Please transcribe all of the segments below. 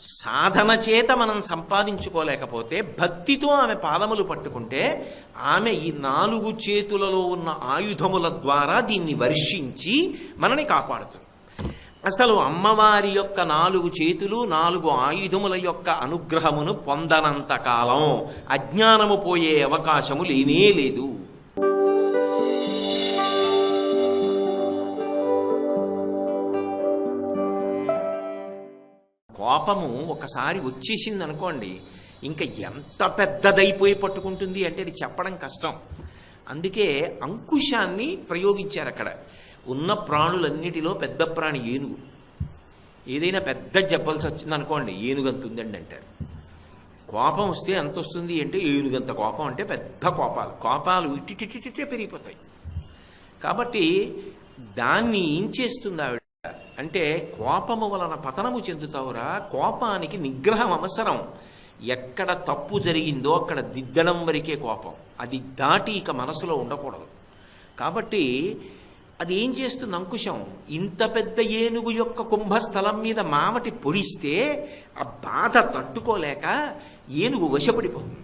సాధన చేత మనం సంపాదించుకోలేకపోతే భక్తితో ఆమె పాదములు పట్టుకుంటే ఆమె ఈ నాలుగు చేతులలో ఉన్న ఆయుధముల ద్వారా దీన్ని వర్షించి మనని కాపాడుతుంది. అసలు అమ్మవారి యొక్క నాలుగు చేతులు నాలుగు ఆయుధముల యొక్క అనుగ్రహమును పొందనంత కాలం అజ్ఞానము పోయే అవకాశము లేనే లేదు. కోపము ఒకసారి వచ్చేసింది అనుకోండి ఇంకా ఎంత పెద్దదైపోయి పట్టుకుంటుంది అంటే అది చెప్పడం కష్టం. అందుకే అంకుశాన్ని ప్రయోగించారు అక్కడ. ఉన్న ప్రాణులన్నిటిలో పెద్ద ప్రాణి ఏనుగు. ఏదైనా పెద్ద చెప్పాల్సి వచ్చిందనుకోండి ఏనుగు అంత ఉందండి అంటారు. కోపం వస్తే ఎంత వస్తుంది అంటే ఏనుగంత కోపం అంటే పెద్ద కోపాలు. కోపాలు ఇటిటిటిటే పెరిగిపోతాయి. కాబట్టి దాన్ని ఏం చేస్తుంది ఆవిడ? అంటే కోపము వలన పతనము చెందుతావురా. కోపానికి నిగ్రహం అవసరం. ఎక్కడ తప్పు జరిగిందో అక్కడ దిద్దడం వరకే కోపం. అది దాటి ఇక మనసులో ఉండకూడదు. కాబట్టి అది ఏం చేస్తుంది అంకుశం? ఇంత పెద్ద ఏనుగు యొక్క కుంభస్థలం మీద మావటి పొడిస్తే ఆ బాధ తట్టుకోలేక ఏనుగు వశపడిపోతుంది.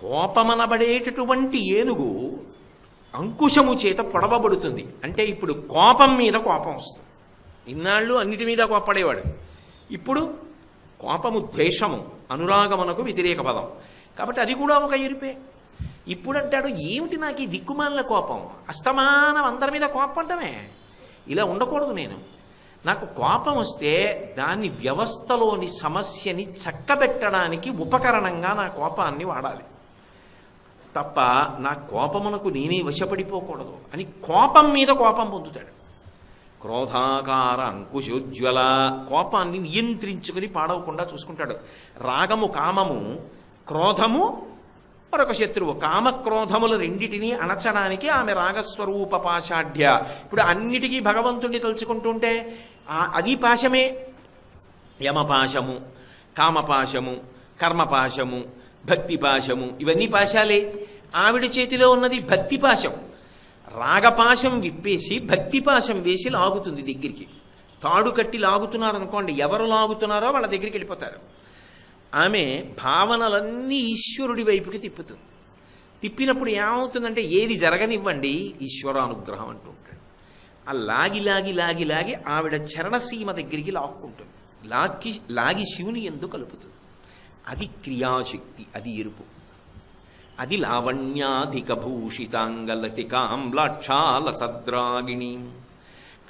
కోపమనబడేటటువంటి ఏనుగు అంకుశము చేత పొడవబడుతుంది. అంటే ఇప్పుడు కోపం మీద కోపం వస్తుంది. ఇన్నాళ్ళు అన్నిటి మీద కోపడేవాడు. ఇప్పుడు కోపము ద్వేషము అనురాగమునకు వ్యతిరేక పదం. కాబట్టి అది కూడా ఒక ఎరిపే ఇప్పుడు అంటాడు ఏమిటి నాకు ఈ దిక్కుమాలిన కోపం? అస్తమానం అందరి మీద కోపడమే. ఇలా ఉండకూడదు నేను. నాకు కోపం వస్తే దాన్ని వ్యవస్థలోని సమస్యని చక్కబెట్టడానికి ఉపకరణంగా నా కోపాన్ని వాడాలి. తప్ప నా కోపమునకు నేనే వశపడిపోకూడదు అని కోపం మీద కోపం పొందుతాడు. క్రోధాకార అంకుశోజ్వల కోపాన్ని నియంత్రించుకుని పాడవకుండా చూసుకుంటాడు. రాగము కామము క్రోధము మరొక శత్రువు. కామక్రోధముల రెండిటినీ అణచడానికి ఆమె రాగస్వరూప పాషాఢ్య ఇప్పుడు అన్నిటికీ భగవంతుణ్ణి తలుచుకుంటుంటే అది పాశమే. యమపాశము కామపాశము కర్మపాశము భక్తి పాశము ఇవన్నీ పాశాలే. ఆవిడ చేతిలో ఉన్నది భక్తి పాశం రాగపాశం విప్పేసి భక్తి పాశం వేసి లాగుతుంది దగ్గరికి. తాడు కట్టి లాగుతున్నారు అనుకోండి ఎవరు లాగుతున్నారో వాళ్ళ దగ్గరికి వెళ్ళిపోతారు. ఆమె భావనలన్నీ ఈశ్వరుడి వైపుకి తిప్పుతుంది. తిప్పినప్పుడు ఏమవుతుందంటే ఏది జరగనివ్వండి ఈశ్వరానుగ్రహం అంటూ ఉంటాడు. ఆ లాగి లాగి లాగి లాగి ఆవిడ చరణసీమ దగ్గరికి లాక్కుంటుంది. లాగి లాగి శివుని ఎందు కలుపుతుంది. అది క్రియాశక్తి అది ఎరుపు. అది లావణ్యాధిక భూషితాంగలతికాంలాక్షాల సద్రాగిణి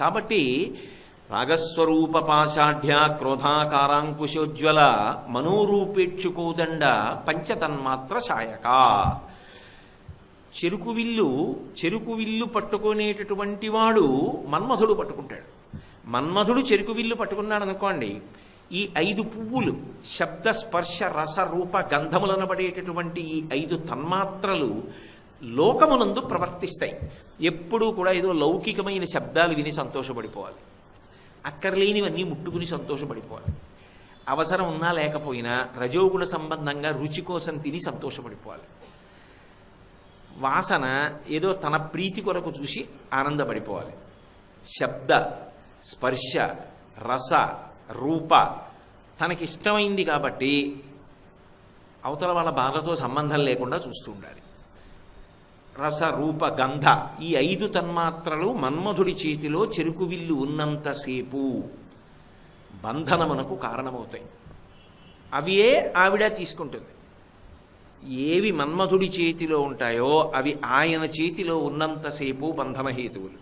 కాబట్టి రాగస్వరూప పాషాఢ్య క్రోధాకారాంకుశోజ్వల మనోరూపేక్షుకోదండ పంచతన్మాత్ర శాయక. చెరుకు విల్లు చెరుకు విల్లు పట్టుకునేటటువంటి వాడు మన్మధుడు పట్టుకుంటాడు. మన్మధుడు చెరుకు విల్లు పట్టుకున్నాడు అనుకోండి ఈ ఐదు పువ్వులు శబ్ద స్పర్శ రస రూప గంధములనబడేటటువంటి ఈ ఐదు తన్మాత్రలు లోకమునందు ప్రవర్తిస్తాయి. ఎప్పుడూ కూడా ఏదో లౌకికమైన శబ్దాలు విని సంతోషపడిపోవాలి. అక్కర్లేనివన్నీ ముట్టుకుని సంతోషపడిపోవాలి. అవసరం ఉన్నా లేకపోయినా రజోగుణ సంబంధంగా రుచి కోసం తిని సంతోషపడిపోవాలి. వాసన ఏదో తన ప్రీతి కొరకు చూసి ఆనందపడిపోవాలి. శబ్ద స్పర్శ రస రూప. తనకి ఇష్టమైంది కాబట్టి అవతల వాళ్ళ బాధతో సంబంధం లేకుండా చూస్తూ ఉండాలి. రస రూప గంధ ఈ ఐదు తన్మాత్రలు మన్మధుడి చేతిలో చెరుకు విల్లు ఉన్నంతసేపు బంధనమునకు కారణమవుతాయి. అవియే ఆవిడ తీసుకుంటుంది? ఏవి మన్మధుడి చేతిలో ఉంటాయో అవి ఆయన చేతిలో ఉన్నంతసేపు బంధనహేతువులు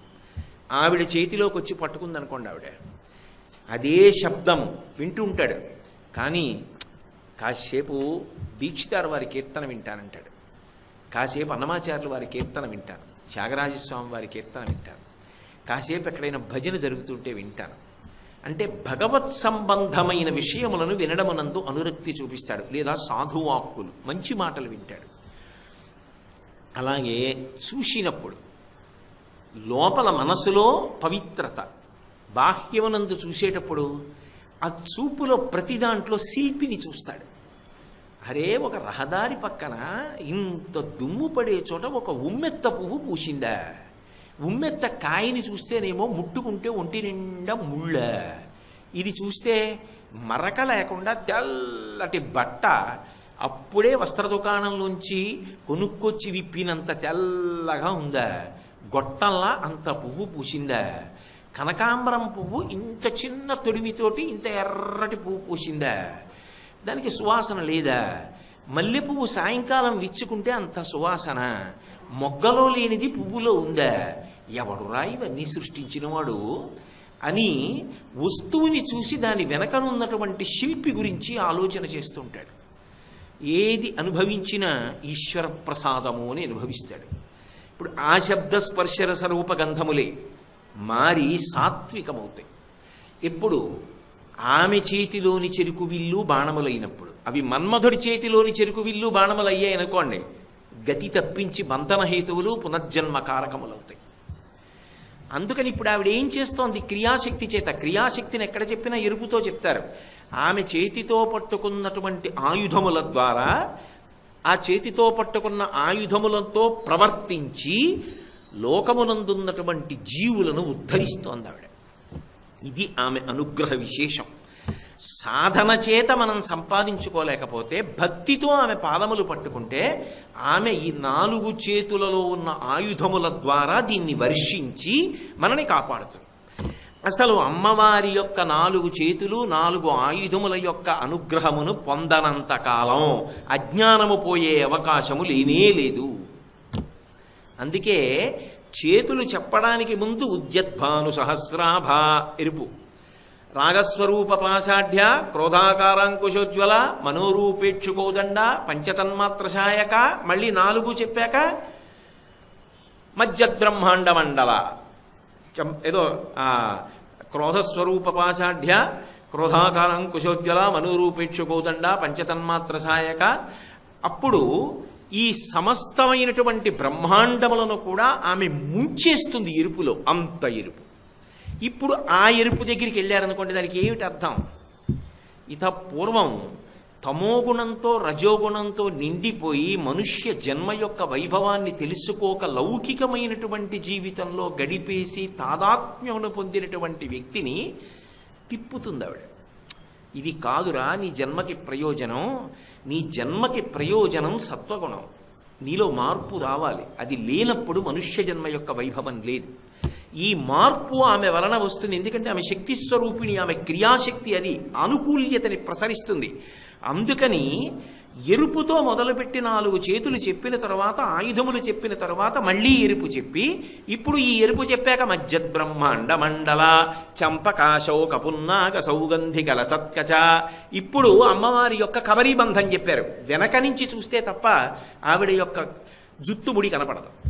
ఆవిడ చేతిలోకి వచ్చి పట్టుకుందనుకోండి ఆవిడ. అదే శబ్దం వింటూ ఉంటాడు. కానీ కాసేపు దీక్షితారు వారి కీర్తన వింటానంటాడు. కాసేపు అన్నమాచార్యులు వారి కీర్తన వింటాను. త్యాగరాజస్వామి వారి కీర్తన వింటాను. కాసేపు ఎక్కడైనా భజన జరుగుతుంటే వింటాను. అంటే భగవత్ సంబంధమైన విషయములను వినడమనందు అనురక్తి చూపిస్తాడు. లేదా సాధువాక్కులు మంచి మాటలు వింటాడు. అలాగే చూసినప్పుడు లోపల మనసులో పవిత్రత బాహ్యమునందు చూసేటప్పుడు ఆ చూపులో ప్రతి దాంట్లో శిల్పిని చూస్తాడు. అరే ఒక రహదారి పక్కన ఇంత దుమ్ము పడే చోట ఒక ఉమ్మెత్త పువ్వు పూసిందా. ఉమ్మెత్త కాయని చూస్తేనేమో ముట్టుకుంటే ఒంటి నిండా ముళ్ళ. ఇది చూస్తే మరక లేకుండా తెల్లటి బట్ట అప్పుడే వస్త్ర దుకాణంలోంచి కొనుక్కొచ్చి విప్పినంత తెల్లగా ఉందా. గొట్టంలా అంత పువ్వు పూసిందా. కనకాంబరం పువ్వు ఇంత చిన్న తొడిమితోటి ఇంత ఎర్రటి పువ్వు పూసిందా? దానికి సువాసన లేదా? మల్లె పువ్వు సాయంకాలం విచ్చుకుంటే అంత సువాసన. మొగ్గలో లేనిది పువ్వులో ఉందా? ఎవడురా ఇవన్నీ సృష్టించినవాడు? అని వస్తువుని చూసి దాని వెనకనున్నటువంటి శిల్పి గురించి ఆలోచన చేస్తుంటాడు. ఏది అనుభవించినా ఈశ్వర ప్రసాదము అని అనుభవిస్తాడు. ఇప్పుడు ఆ శబ్ద స్పర్శరస రూపగంధములే మారి సాత్వికమవుతాయి. ఎప్పుడు ఆమె చేతిలోని చెరుకు విల్లు బాణములైనప్పుడు అవి మన్మధుడి చేతిలోని చెరుకు విల్లు బాణములు అయ్యాయనుకోండి గతి తప్పించి బంధన హేతువులు పునర్జన్మ కారకములవుతాయి. అందుకని ఇప్పుడు ఆవిడ ఏం చేస్తోంది? క్రియాశక్తి చేత క్రియాశక్తిని ఎక్కడ చెప్పినా ఎరుపుతో చెప్తారు. ఆమె చేతితో పట్టుకున్నటువంటి ఆయుధముల ద్వారా ఆ చేతితో పట్టుకున్న ఆయుధములతో ప్రవర్తించి లోకమునందున్నటువంటి జీవులను ఉద్ధరిస్తోంది ఆవిడ. ఇది ఆమె అనుగ్రహ విశేషం. సాధన చేత మనం సంపాదించుకోలేకపోతే భక్తితో ఆమె పాదములు పట్టుకుంటే ఆమె ఈ నాలుగు చేతులలో ఉన్న ఆయుధముల ద్వారా దీన్ని వర్షించి మనని కాపాడుతుంది. అసలు అమ్మవారి యొక్క నాలుగు చేతులు నాలుగు ఆయుధముల యొక్క అనుగ్రహమును పొందనంత కాలం అజ్ఞానము పోయే అవకాశము లేనే లేదు. అందుకే చేతులు చెప్పడానికి ముందు ఉద్యద్భాను సహస్రాభ ఎరుపు. రాగస్వరూప పాశాఢ్య క్రోధాకారాంకుశోజ్వల మనోరూపేక్షుకోదండ పంచతన్మాత్ర సాయక మళ్ళీ నాలుగు చెప్పాక మజ్జద్బ్రహ్మాండ మండల చం- ఏదో క్రోధస్వరూప పాశాఢ్య క్రోధాకారాంకుశోజ్వల మనోరూపేక్షుకోదండ పంచతన్మాత్ర సాయక అప్పుడు ఈ సమస్తమైనటువంటి బ్రహ్మాండములను కూడా ఆమె ముంచేస్తుంది ఎరుపులో అంత ఎరుపు. ఇప్పుడు ఆ ఎరుపు దగ్గరికి వెళ్ళారనుకోండి దానికి ఏమిటి అర్థం? ఇత పూర్వం తమోగుణంతో రజోగుణంతో నిండిపోయి మనుష్య జన్మ యొక్క వైభవాన్ని తెలుసుకోక లౌకికమైనటువంటి జీవితంలో గడిపేసి తాదాత్మ్యమును పొందినటువంటి వ్యక్తిని తిప్పుతుంది ఆవిడ. ఇది కాదురా నీ జన్మకి ప్రయోజనం. నీ జన్మకి ప్రయోజనం సత్వగుణం. నీలో మార్పు రావాలి. అది లేనప్పుడు మనుష్య జన్మ యొక్క వైభవం లేదు. ఈ మార్పు ఆమె వలన వస్తుంది. ఎందుకంటే ఆమె శక్తి స్వరూపిణి ఆమె క్రియాశక్తి అది అనుకూల్యతని ప్రసరిస్తుంది. అందుకని ఎరుపుతో మొదలుపెట్టి నాలుగు చేతులు చెప్పిన తర్వాత ఆయుధములు చెప్పిన తర్వాత మళ్ళీ ఎరుపు చెప్పి ఇప్పుడు ఈ ఎరుపు చెప్పాక మజ్జద్బ్రహ్మాండ మండల చంపకాశౌ కపున్నాక సౌగంధి గల సత్కచ. ఇప్పుడు అమ్మవారి యొక్క కబరీ బంధం చెప్పారు. వెనక నుంచి చూస్తే తప్ప ఆవిడ యొక్క జుత్తుముడి కనపడదు.